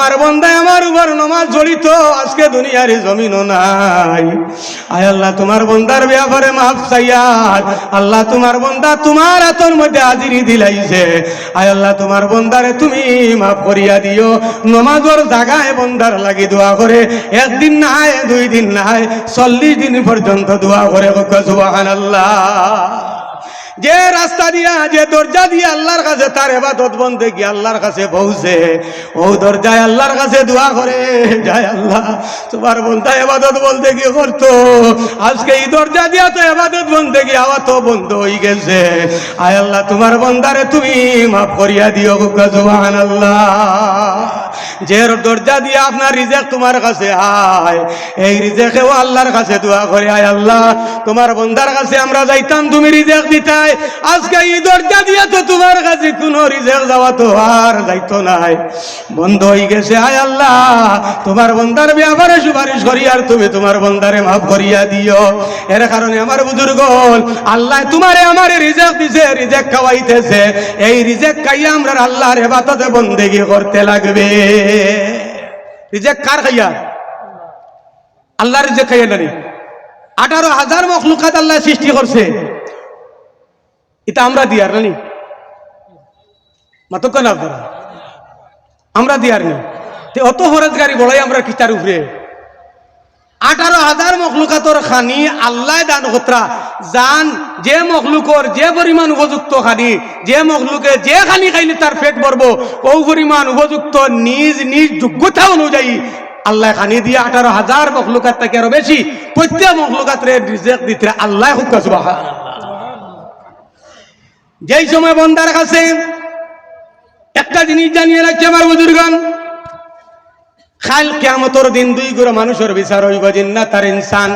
তোমার বন্দায় আমার উপর নমাজ জড়িত, আজকে দুনিয়ার জমিনও নাই। আয় আল্লাহ, তোমার বন্দার ব্যাপারে মাফ চাইয়ার আল্লাহ, তোমার বন্দা তোমার হাতর মধ্যে হাজিরি দিলাইছে। আয় আল্লাহ, তোমার বন্দারে তুমি মাফ করিয়া দিও। নমাজর জাগায় বন্দার লাগি দোয়া করে, একদিন নাই, দুই দিন নাই, চল্লিশ দিন পর্যন্ত দোয়া করে সুবাহান আল্লাহ যে রাস্তা দিয়া, যে দরজা দিয়ে আল্লাহর কাছে, তার এবাদত বন্ধে গিয়ে আল্লাহর কাছে পৌঁছে। ও দরজায় আল্লাহর কাছে দোয়া করে যায় আল্লাহ, তোমার বন্ধা এবাদত বলতে গিয়ে করতো। আজকে এই দরজা দিয়া তো এবাদত বন্ধে গিয়ে আবার তো বন্ধ হয়ে গেছে। আয় আল্লাহ, তোমার বন্দারে তুমি মাফ করিয়া দিও সুবহান আল্লাহ যে দরজা দিয়ে আপনার রিজেক তোমার কাছে আয়, এই রিজেকেও আল্লাহর কাছে দোয়া করে, আয় আল্লাহ, তোমার বন্দার কাছে আমরা যাইতাম, তুমি রিজেক দিতাই আজকে এই দরজা দিয়ে তো তোমার কাছে কোনো রিজেক যাওয়া তো আর যাইতো নাই। বন্ধ হয়ে গেছে আয় আল্লাহ। তোমার বন্দার ব্যাপারে সুপারিশ করি, আর তুমি তোমার বন্দারে মাফ করিয়া দিও। এর কারণে আমার বুজুর্গ আল্লাহ তোমারে আমার রিজেক দিছে রিজেক খাওয়াইতেছে। এই রিজেক খাইয়া আমরা আল্লাহর হেবাততে বন্দেগি করতে লাগবে। রিজেক কার খাইয়া? আল্লাহ রিজেক খাইয়া নানি। আঠারো হাজার মখলুকাত আল্লাহ সৃষ্টি করছে। এটা আমরা দিয়ার নানি মাতক না আপনারা? আমরা দিয়ার নি অত ফরজগারি বড়াই আমরা কিতার উপরে। আঠারো হাজার মখলুকাতর খানি আল্লাহ দান কতরা জান, যে মখলুকর যে পরিমাণ উপযুক্ত খানি, যে মখলুকে যে খানি খাইলে তার পেট ভরবো, ও পরিমাণ উপযুক্ত নিজ নিজ যোগ্যতা অনুযায়ী আল্লাহ খানি দিয়ে আঠারো হাজার মখলুকাত থেকে আরও বেশি প্রত্যেক মখলুকাত রিজেক দিতে আল্লাহ সুবহান যেই সময় বন্দার কাছে একটা জিনিস জানিয়ে রাখছে আমার বুজুর্গান খাল কেমতর দিন দুই গুলো মানুষের বিচার হইব জিন্না তার ইনসান।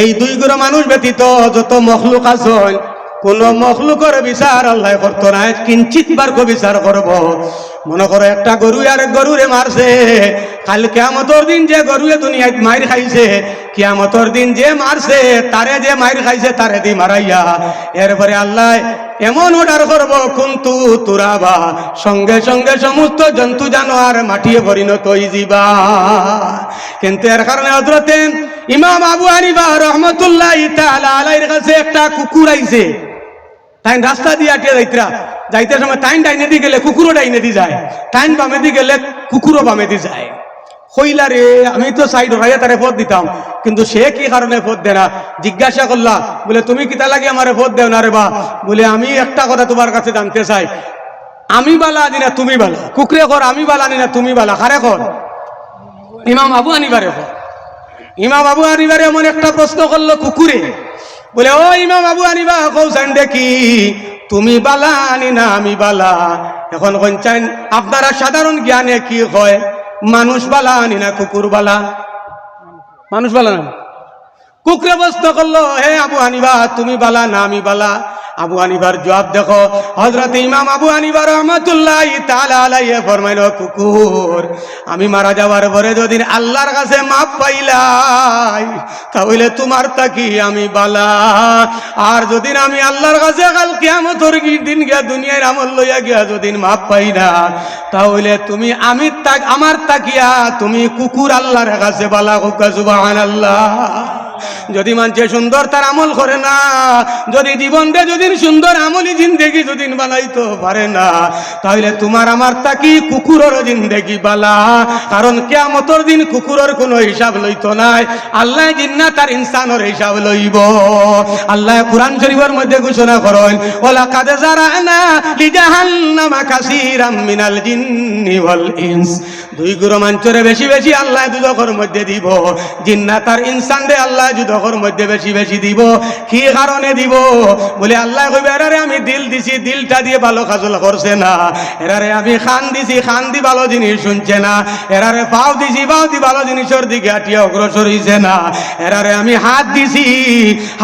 এই দুই গুলো মানুষ ব্যতীত যত মখলুক আছেন কোন মখলুকের বিচার আল্লাহ করতো না, কিঞ্চিত বার্গ বিচার করব। মনে করো একটা গরু আর গরুরে মারছে, কাল কেমতর দিন যে গরুয়ে দুনিয়ায় মাইর খাইছে, কিয়ামতর দিন যে মারছে, তারে যে মাইর খাইছে, তারে দি মারাইয়া। এরপরে আল্লাহ এমন অর্ডার করব কুন্তু তুরাবা। সঙ্গে সঙ্গে সমস্ত জন্তু জানোয়ার মাটিয়ে পরিণত যাবা কিন্তু এর কারণে হজরতে ইমাম আবু হানিফা রহমতুল্লাহ আলাইহির কাছে একটা কুকুর আইছে। তাই রাস্তা দিয়ে আটকে যাইতরা। যাইতে সময় তাইন ডাইনে দি গেলে কুকুরও ডাইনে দি যায়। তাইন বামে দি গেলে কুকুরও বামে দি যায়। কইলা রে, আমি তো সাইড হইয়া তারে পথ দিতাম। কিন্তু সে কি কারণে পথ দেয় না? জিজ্ঞাসা করলা, বলে, তুমি কিতা লাগে আমারে পথ দেও না রে বা? বলে, আমি একটা কথা তোমার কাছে জানতে চাই। আমি বালা আনি না তুমি বালা? কুকুরে কর আমি বালা আনি না তুমি বালা? কারে কর ইমাম আবু আনিবারে কর ইমাম আবু আনিবারে এমন একটা প্রশ্ন করল কুকুরে। বলে, ও ইমাম আবু আনিবা কৌশান দেখি, তুমি বালা আনি না আমি বালা? এখন কঞ্চাইন আপনারা সাধারণ জ্ঞানে কি হয়? মানুষ বালা আনি না কুকুর বালা। মানুষ বালা না? কুকুরে বস্ত করল, হে আবু আনিবা তুমি বালা না আমি বালা? আবু হানিবার জবাব দেখো। হজরত ইমাম আবু হানিবা রহমতুল্লাহ কুকুর, আমি মারা যাওয়ার পরে যদি আল্লাহর কাছে মাপ পাইলাই, তাহলে তোমার তাকি আমি বালা? আর যদি আমি আল্লাহর কাছে কাল কিয়ামতর দিন গিয়া দুনিয়ার আমল লইয়া গিয়া যদি মাপ পাই না, তাহলে তুমি আমি তাক আমার তাকিয়া তুমি কুকুর আল্লাহর কাছে বালা কুকা সুবহানাল্লাহ। যদি মানছে সুন্দর, তার আমল করে না। যদি জীবনটা যদি সুন্দর, আমলি জিন্দেগি যদি বানাইতে পারে না। তাহলে তোমার আমার তাকি কুকুরের জিন্দেগি বালা। কারণ কেয়ামতর দিন কুকুরের কোনো হিসাব লইতো নাই। আল্লাহ জিন্না তার ইনসানের হিসাব লইব। আল্লাহ কোরআন শরীফের মধ্যে ঘোষণা করেন ওলা কাদে যারা না লিজাহান্নামা কাসীরাম মিনাল জিন্নি ওয়াল ইনস। দুই গুরু মাঞ্চরে বেশি বেশি আল্লাহ দুদকের মধ্যে দিব। জিন্না তার ইনসান দে আল্লাহ দুদকের মধ্যে বেশি বেশি দিব। কি কারণে দিব? বলে আল্লাহ কইবে এরারে আমি দিল দিছি, দিলটা দিয়ে ভালো কাজল করছে না। এরারে আমি খান দিছি, খান দি ভালো জিনিস শুনছে না। এরারে পাও দিছি, পাও দি ভালো জিনিসের দিকে আটিয়া অগ্রসর হইছে না। এরারে আমি হাত দিছি,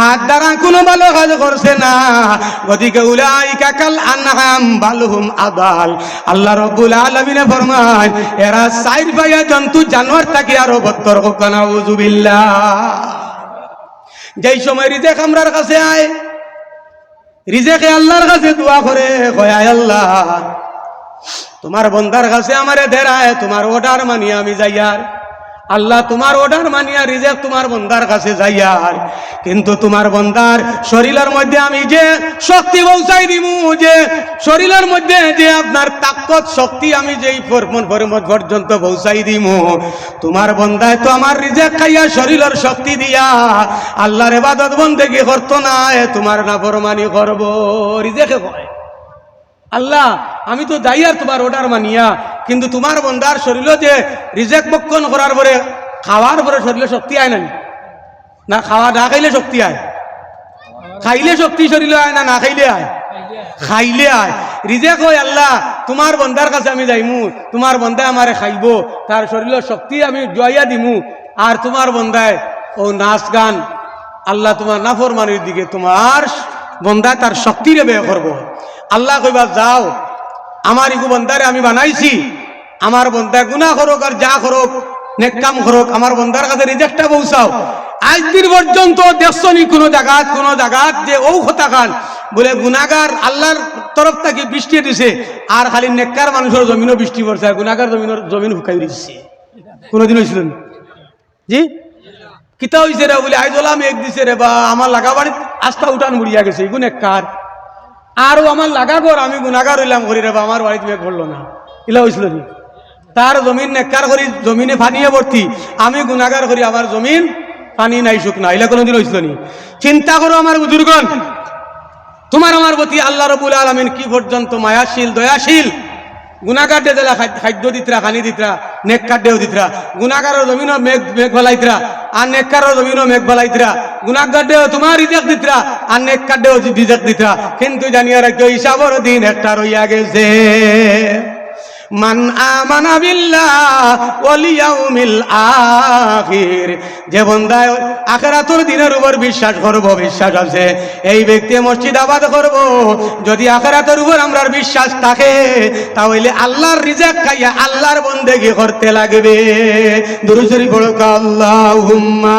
হাত দ্বারা কোনো ভালো কাজ করছে না। গতিকে উলাই কাকাল আনহাম বালহুম আদাল। আল্লাহ রব্বুল আলামিনে ফরমান এরা সাইড ভাইয়া জন্তু, জানোয়ার থাকে আরও বত্তর কোকানা উজুবিল্লা যেই সময় রিজেক আমরার কাছে আয়, রিজেকে আল্লাহর কাছে দোয়া করে, কয় আল্লাহ, তোমার বন্দার কাছে আমারে দেরায়, তোমার অর্ডার মানি আমি যাইয়ার। আল্লাহ তোমার অর্ডার মানিয়া রিজেক তোমার বন্দার কাছে যাইয়ার কিন্তু তোমার বন্দার শরীরের মধ্যে আমি যে শক্তি পৌঁছাই দিমু, যে শরীরের মধ্যে যে আপনার তাকত শক্তি আমি যেই পর্যন্ত পৌঁছাই দিমু, তোমার বন্দায় তো আমার রিজেক খাইয়া শরীরের শক্তি দিয়া। আল্লাহর এবাদত বন্দেগি করতো না তোমার না ফরমানি করব, রিজেকে কয় আল্লাহ, আমি তো দায়ী আর তোমার অর্ডার মানিয়া কিন্তু তোমার বন্দার শরীরে যে রিজেক্ট বক্ষণ করার পরে খাওয়ার পরে শরীরে শক্তি আয় না না, খাওয়া না খাইলে শক্তি আয়। খাইলে শক্তি শরীরে আয় না না খাইলে আয়? খাইলে আয়। রিজেক হয় আল্লাহ, তোমার বন্দার কাছে আমি যাইমু, তোমার বন্দায় আমারে খাইব, তার শরীরের শক্তি আমি জয়া দিমু। আর তোমার বন্দায়, ও নাচ গান, আল্লাহ তোমার নাফরমানির দিকে তোমার বন্দায় তার শক্তিরে ব্যয় করব। আল্লাহ কইবা, যাও আমার ইগু বন্দারে আমি বানাইছি। আমার বন্দায় গুণা করুক আর যা করুক নেকাম করুক, আমার বন্দার কাছে রিজেক্টটা পৌঁছাও। আজ দিন পর্যন্ত দেখছনি কোনো জায়গাত কোনো জায়গাত যে ঔ কথা খান। বলে গুণাগার আল্লাহর তরফ থেকে বৃষ্টি দিছে, আর খালি নেককার মানুষের জমিনও বৃষ্টি পড়ছে, আর গুণাগার জমিনের জমিন শুকাই দিচ্ছে কোনোদিন হয়েছিল না? জি? কিতা হয়েছে রে বলে আইজলা মেঘ দিছে রে বা, আমার লাগা বাড়িত আস্থা উঠান মুড়িয়া গেছে নেককার। আরও আমার লাগা ঘর আমি গুণাগার হইলাম করি রেবা আমার বাড়িতে মেঘ করল না। ইলা হয়েছিল নি তার জমিন নেককার করি, জমিনে ফানিয়ে ভর্তি। আমি গুণাগার করি, আমার জমিন পানি নাই শুক না ইলা কোনোদিন হয়েছিল নি? চিন্তা করো আমার বুজুর্গন তোমার আমার প্রতি আল্লাহ রবুল আলমিন কি পর্যন্ত মায়াশীল, দয়াশীল? গুণাগার দে দিলা খাদ্য দিতরা খানি দিতরা নেক দেও দিতরা গুণাগারের জমিনও মেঘ মেঘ ফলাইতরা আর নেককারের জমিনও মেঘ ফলাইতরা গুণাগার দেও তোমার রিজাক দিতরা আর নেক কার্ডেও রিজেক্ট দিতরা কিন্তু জানিয়া রাখো হিসাবর দিন একটা রইয়া গেছে মান আমানা বিল্লাহ ওয়াল ইয়াউমিল আখির। যে বান্দায় আখিরাতুর দিনের উপর বিশ্বাস করব, বিশ্বাস আছে, এই ব্যক্তি মসজিদ আবাদ করব। যদি আখিরাতের উপর আমরার বিশ্বাস থাকে, তাহলে আল্লাহর রিজেক খাইয়া আল্লাহর বন্দেগি করতে লাগবে। দুরুশরী পড়ো আল্লাহুম্মা।